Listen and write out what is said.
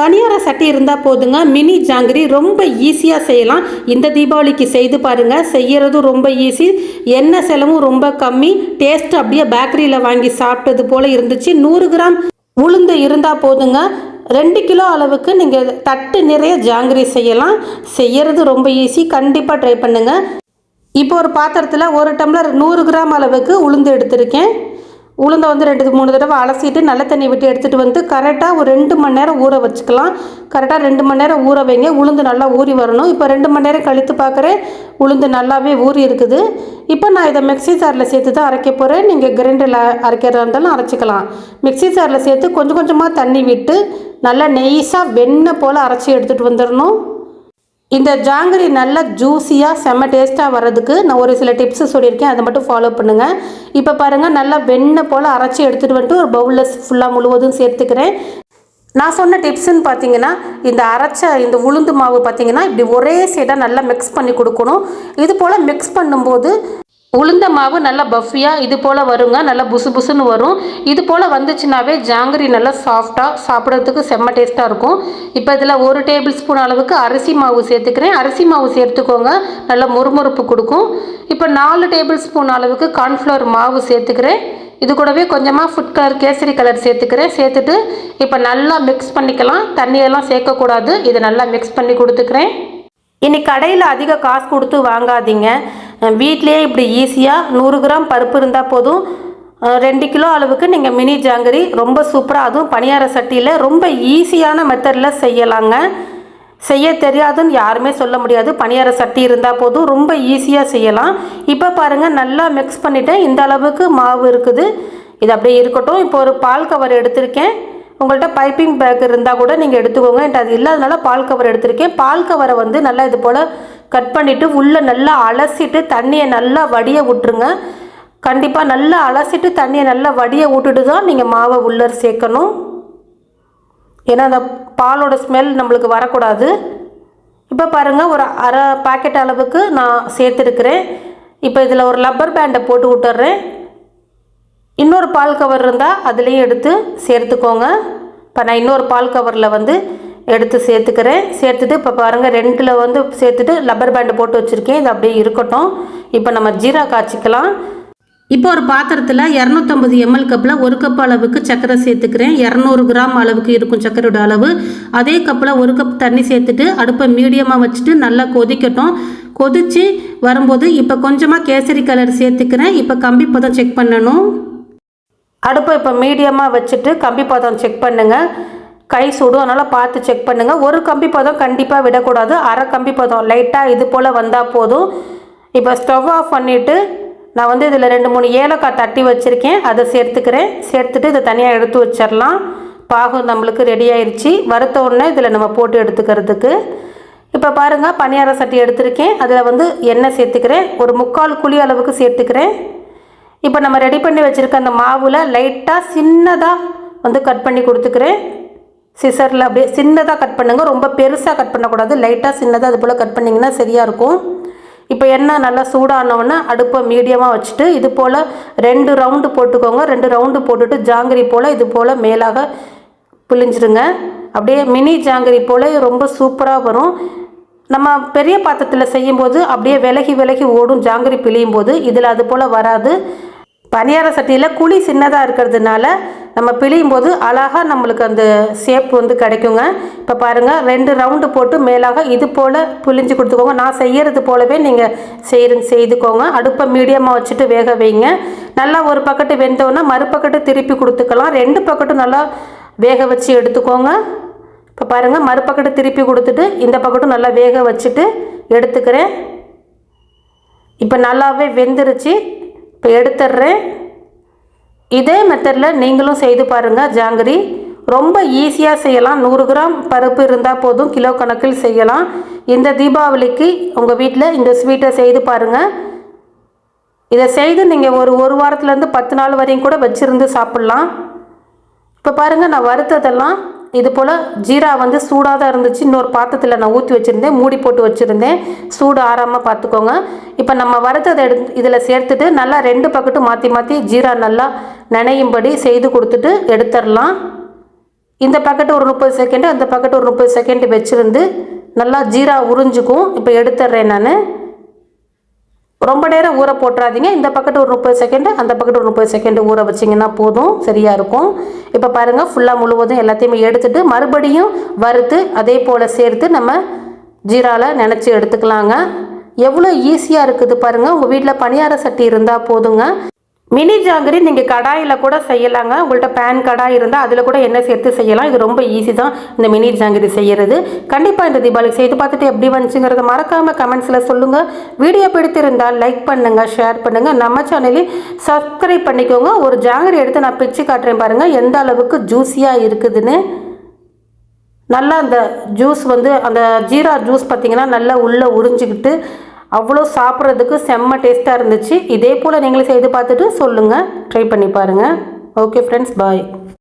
பணியார சட்டி இருந்தால் போதுங்க. மினி ஜாங்கிரி ரொம்ப ஈஸியாக செய்யலாம். இந்த தீபாவளிக்கு செய்து பாருங்கள் செய்யறதும் ரொம்ப ஈஸி. எண்ணெய் செலவும் ரொம்ப கம்மி. டேஸ்ட் அப்படியே பேக்கரியில் வாங்கி சாப்பிட்டது போல் இருந்துச்சு. நூறு கிராம் உளுந்து இருந்தால் போதுங்க. ரெண்டு கிலோ அளவுக்கு நீங்கள் தட்டு நிறைய ஜாங்கிரி செய்யலாம். செய்யறது ரொம்ப ஈஸி. கண்டிப்பாக ட்ரை பண்ணுங்கள் இப்போ ஒரு பாத்திரத்தில் ஒரு டம்ளர் நூறு கிராம் அளவுக்கு உளுந்து எடுத்திருக்கேன். உளுந்தை வந்து ரெண்டு மூணு தடவை அலசிட்டு நல்ல தண்ணி விட்டு எடுத்துகிட்டு வந்து கரெக்டாக ஒரு ரெண்டு மணி நேரம் ஊற வச்சுக்கலாம். கரெக்டாக ரெண்டு மணி நேரம் ஊற வைங்க. உளுந்து நல்லா ஊறி வரணும். இப்போ ரெண்டு மணி நேரம் கழித்து பார்க்குறேன் உளுந்து நல்லாவே ஊறி இருக்குது. இப்போ நான் இதை மிக்ஸி சாரில் சேர்த்து தான் அரைக்க போகிறேன் நீங்கள் கிரைண்டரில் அரைக்கிறதா இருந்தாலும் அரைச்சிக்கலாம். மிக்ஸி சாரில் சேர்த்து கொஞ்சம் கொஞ்சமாக தண்ணி விட்டு நல்லா நெய்ஸாக வெண்ணெய் போல் அரைச்சி எடுத்துகிட்டு வந்துடணும் இந்த ஜாங்கிரி நல்லா ஜூஸியாக செம்ம டேஸ்ட்டாக வர்றதுக்கு நான் ஒரு சில டிப்ஸு சொல்லியிருக்கேன். அதை மட்டும் ஃபாலோ பண்ணுங்கள் இப்போ பாருங்கள் நல்லா வெண்ணெய் போல் அரைச்சி எடுத்துகிட்டு வந்துட்டு ஒரு பவுலில் ஃபுல்லாக முழுவதும் சேர்த்துக்கிறேன். நான் சொன்ன டிப்ஸுன்னு பார்த்தீங்கன்னா இந்த அரைச்ச இந்த உளுந்து மாவு பார்த்தீங்கன்னா இப்படி ஒரே சைடாக நல்லா மிக்ஸ் பண்ணி கொடுக்கணும். இது போல் மிக்ஸ் பண்ணும்போது உளுந்த மாவு நல்லா பஃபியாக இது போல் வருங்க. நல்லா புசு புசுன்னு வரும். இது போல் வந்துச்சுனாவே ஜாங்கிரி நல்லா சாஃப்டாக சாப்பிட்றதுக்கு செம்ம டேஸ்ட்டாக இருக்கும். இப்போ இதில் ஒரு டேபிள் ஸ்பூன் அளவுக்கு அரிசி மாவு சேர்த்துக்கிறேன். அரிசி மாவு சேர்த்துக்கோங்க. நல்லா முறுமுறுப்பு கொடுக்கும். இப்போ நாலு டேபிள் ஸ்பூன் அளவுக்கு கார்ன்ஃப்ளவர் மாவு சேர்த்துக்கிறேன். இது கூடவே கொஞ்சமாக ஃபுட் கலர் கேசரி கலர் சேர்த்துக்கிறேன். சேர்த்துட்டு இப்போ நல்லா மிக்ஸ் பண்ணிக்கலாம். தண்ணியெல்லாம் சேர்க்கக்கூடாது. இதை நல்லா மிக்ஸ் பண்ணி கொடுத்துக்கிறேன். இன்றைக்கி கடையில் அதிக காசு கொடுத்து வாங்காதீங்க. வீட்லேயே இப்படி ஈஸியாக நூறு கிராம் பருப்பு இருந்தால் போதும். ரெண்டு கிலோ அளவுக்கு நீங்கள் மினி ஜாங்கரி ரொம்ப சூப்பராக அதுவும் பணியார சட்டியில் ரொம்ப ஈஸியான மெத்தடில் செய்யலாங்க. செய்ய தெரியாதுன்னு யாருமே சொல்ல முடியாது. பணியார சட்டி இருந்தால் போதும் ரொம்ப ஈஸியாக செய்யலாம். இப்போ பாருங்கள் நல்லா மிக்ஸ் பண்ணிவிட்டேன் இந்த அளவுக்கு மாவு இருக்குது. இது அப்படியே இருக்கட்டும். இப்போ ஒரு பால் கவர் எடுத்திருக்கேன். உங்கள்கிட்ட பைப்பிங் பேக் இருந்தால் கூட நீங்கள் எடுத்துக்கோங்க. என்கிட்ட அது இல்லாதனால பால் கவர் எடுத்திருக்கேன். பால் கவரை வந்து நல்லா இது போல் கட் பண்ணிவிட்டு உள்ளே நல்லா அலசிட்டு தண்ணியை நல்லா வடிய விட்டுருங்க. கண்டிப்பாக நல்லா அலசிட்டு தண்ணியை நல்லா வடிய விட்டுட்டு தான் நீங்கள் மாவை உள்ளே சேர்க்கணும். ஏன்னா அந்த பாலோட ஸ்மெல் நம்மளுக்கு வரக்கூடாது. இப்போ பாருங்கள் ஒரு அரை பாக்கெட் அளவுக்கு நான் சேர்த்துருக்கிறேன். இப்போ இதில் ஒரு லப்பர் பேண்டை போட்டு விட்டுறேன். இன்னொரு பால் கவர் இருந்தால் அதுலேயும் எடுத்து சேர்த்துக்கோங்க. இப்போ நான் இன்னொரு பால் கவரில் வந்து எடுத்து சேர்த்துக்கிறேன். சேர்த்துட்டு இப்போ பாருங்கள் ரெண்டில் வந்து சேர்த்துட்டு லப்பர் பேண்டு போட்டு வச்சுருக்கேன். இது அப்படியே இருக்கட்டும். இப்போ நம்ம ஜீரா காய்ச்சிக்கலாம். இப்போ ஒரு பாத்திரத்தில் இரநூத்தம்பது எம்எல் கப்பில் ஒரு கப் அளவுக்கு சர்க்கரை சேர்த்துக்கிறேன். இரநூறு கிராம் அளவுக்கு இருக்கும் சர்க்கரையோட அளவு. அதே கப்பில் ஒரு கப் தண்ணி சேர்த்துட்டு அடுப்பை மீடியமாக வச்சுட்டு நல்லா கொதிக்கட்டும். கொதித்து வரும்போது இப்போ கொஞ்சமாக கேசரி கலர் சேர்த்துக்கிறேன். இப்போ கம்பி பதம் செக் பண்ணணும். அடுப்பை இப்போ மீடியமாக வச்சுட்டு கம்பி பதம் செக் பண்ணுங்கள் கை சுடும் அதனால் பார்த்து செக் பண்ணுங்கள் ஒரு கம்பி பதம் கண்டிப்பாக விடக்கூடாது. அரை கம்பி பதம் லைட்டாக இது போல் வந்தால் போதும். இப்போ ஸ்டவ் ஆஃப் பண்ணிவிட்டு நான் வந்து இதில் ரெண்டு மூணு ஏலக்காய் தட்டி வச்சுருக்கேன். அதை சேர்த்துக்கிறேன். சேர்த்துட்டு இதை தனியாக எடுத்து வச்சிடலாம் பாகம் நம்மளுக்கு ரெடி ஆயிடுச்சு வறுத்த உடனே இதில் நம்ம போட்டு எடுத்துக்கிறதுக்கு. இப்போ பாருங்கள் பணியார சட்டி எடுத்திருக்கேன். அதில் வந்து எண்ணெய் சேர்த்துக்கிறேன். ஒரு முக்கால் குழி அளவுக்கு சேர்த்துக்கிறேன். இப்போ நம்ம ரெடி பண்ணி வச்சுருக்க அந்த மாவில் லைட்டாக சின்னதாக வந்து கட் பண்ணி கொடுத்துக்கிறேன். சிசரில் அப்படியே சின்னதாக கட் பண்ணுங்கள் ரொம்ப பெருசாக கட் பண்ணக்கூடாது. லைட்டாக சின்னதாக அது போல் கட் பண்ணிங்கன்னா சரியாக இருக்கும். இப்போ எண்ணெய் நல்லா சூடானவுடனே அடுப்பை மீடியமாக வச்சுட்டு இது போல் ரெண்டு ரவுண்டு போட்டுக்கோங்க. ரெண்டு ரவுண்டு போட்டுட்டு ஜாங்கிரி போல் இது போல் மேலாக பிழிஞ்சிருங்க. அப்படியே மினி ஜாங்கிரி போல் ரொம்ப சூப்பராக வரும். நம்ம பெரிய பாத்திரத்தில் செய்யும்போது அப்படியே விலகி விலகி ஓடும் ஜாங்கிரி பிழியும் போது இதில் அது போல் வராது. பனியார சட்டியில் குழி சின்னதாக இருக்கிறதுனால நம்ம பிழியும் போது அழகாக நம்மளுக்கு அந்த ஷேப் வந்து கிடைக்குங்க. இப்போ பாருங்கள் ரெண்டு ரவுண்டு போட்டு மேலாக இது போல் பிழிஞ்சு கொடுத்துக்கோங்க. நான் செய்யறது போலவே நீங்கள் செய்து செய்துக்கோங்க. அடுப்பை மீடியமாக வச்சுட்டு வேக வைங்க. நல்லா ஒரு பக்கெட்டு வெந்தோன்னா மறுபக்கெட்டு திருப்பி கொடுத்துக்கலாம். ரெண்டு பக்கெட்டும் நல்லா வேக வச்சு எடுத்துக்கோங்க. இப்போ பாருங்கள் மறுபக்கெட்டு திருப்பி கொடுத்துட்டு இந்த பக்கெட்டும் நல்லா வேக வச்சுட்டு எடுத்துக்கிறேன். இப்போ நல்லாவே வெந்துருச்சு. இப்போ எடுத்துடுறேன். இதே மெத்தடில் நீங்களும் செய்து பாருங்கள் ஜாங்கிரி. ரொம்ப ஈஸியாக செய்யலாம். நூறு கிராம் பருப்பு இருந்தால் போதும் கிலோ கணக்கில் செய்யலாம். இந்த தீபாவளிக்கு உங்கள் வீட்டில் இந்த ஸ்வீட்டை செய்து பாருங்கள் இதை செய்து நீங்கள் ஒரு ஒரு வாரத்துலேருந்து பத்து நாள் வரையும் கூட வச்சுருந்து சாப்பிட்லாம். இப்போ பாருங்கள் நான் வறுத்ததெல்லாம் இது போல் ஜீரா வந்து சூடாக தான் இருந்துச்சு. இன்னொரு பாத்திரத்தில் நான் ஊற்றி வச்சுருந்தேன். மூடி போட்டு வச்சுருந்தேன். சூடு ஆறாமல் பார்த்துக்கோங்க இப்போ நம்ம வறுத்ததை எடு இதில் சேர்த்துட்டு நல்லா ரெண்டு பக்கெட்டும் மாற்றி மாற்றி ஜீரா நல்லா நினையும்படி செய்து கொடுத்துட்டு எடுத்துடலாம். இந்த பக்கெட்டு ஒரு முப்பது செகண்டு அந்த பக்கெட் ஒரு முப்பது செகண்டு வச்சுருந்து நல்லா ஜீரா உறிஞ்சுக்கும். இப்போ எடுத்துட்றேன் நான். ரொம்ப நேரம் ஊற போட்டுறாதீங்க. இந்த பக்கெட் ஒரு முப்பது செகண்டு அந்த பக்கெட் ஒரு முப்பது செகண்டு ஊற வச்சிங்கன்னா போதும். சரியாக இருக்கும். இப்போ பாருங்கள் ஃபுல்லாக முழுவதும் எல்லாத்தையுமே எடுத்துட்டு மறுபடியும் வறுத்து அதே போல் சேர்த்து நம்ம ஜீராவில் நினச்சி எடுத்துக்கலாங்க. எவ்வளோ ஈஸியாக இருக்குது பாருங்கள் உங்கள் வீட்டில் பணியார சட்டி இருந்தால் போதுங்க. மினி ஜாங்கிரி நீங்கள் கடாயில் கூட செய்யலாங்க. உங்கள்கிட்ட பேன் கடாய் இருந்தால் அதில் கூட எண்ணெய் சேர்த்து செய்யலாம். இது ரொம்ப ஈஸி தான் இந்த மினி ஜாங்கிரி செய்யறது. கண்டிப்பாக இந்த தீபாவளி செய்து பார்த்துட்டு எப்படி வந்துச்சுங்கிறத மறக்காமல் கமெண்ட்ஸில் சொல்லுங்கள் வீடியோ பிடித்திருந்தால் லைக் பண்ணுங்கள் ஷேர் பண்ணுங்கள் நம்ம சேனலையும் சப்ஸ்கிரைப் பண்ணிக்கோங்க. ஒரு ஜாங்கிரி எடுத்து நான் பிச்சு காட்டுறேன் பாருங்கள் எந்த அளவுக்கு ஜூஸியாக இருக்குதுன்னு. நல்லா அந்த ஜூஸ் வந்து அந்த ஜீரா ஜூஸ் பார்த்திங்கன்னா நல்லா உள்ளே உறிஞ்சிக்கிட்டு அவ்வளோ சாப்பிட்றதுக்கு செம்ம டேஸ்ட்டாக இருந்துச்சு. இதே போல் நீங்களும் செய்து பார்த்துட்டு சொல்லுங்கள் ட்ரை பண்ணி பாருங்கள் ஓகே ஃப்ரெண்ட்ஸ் பாய்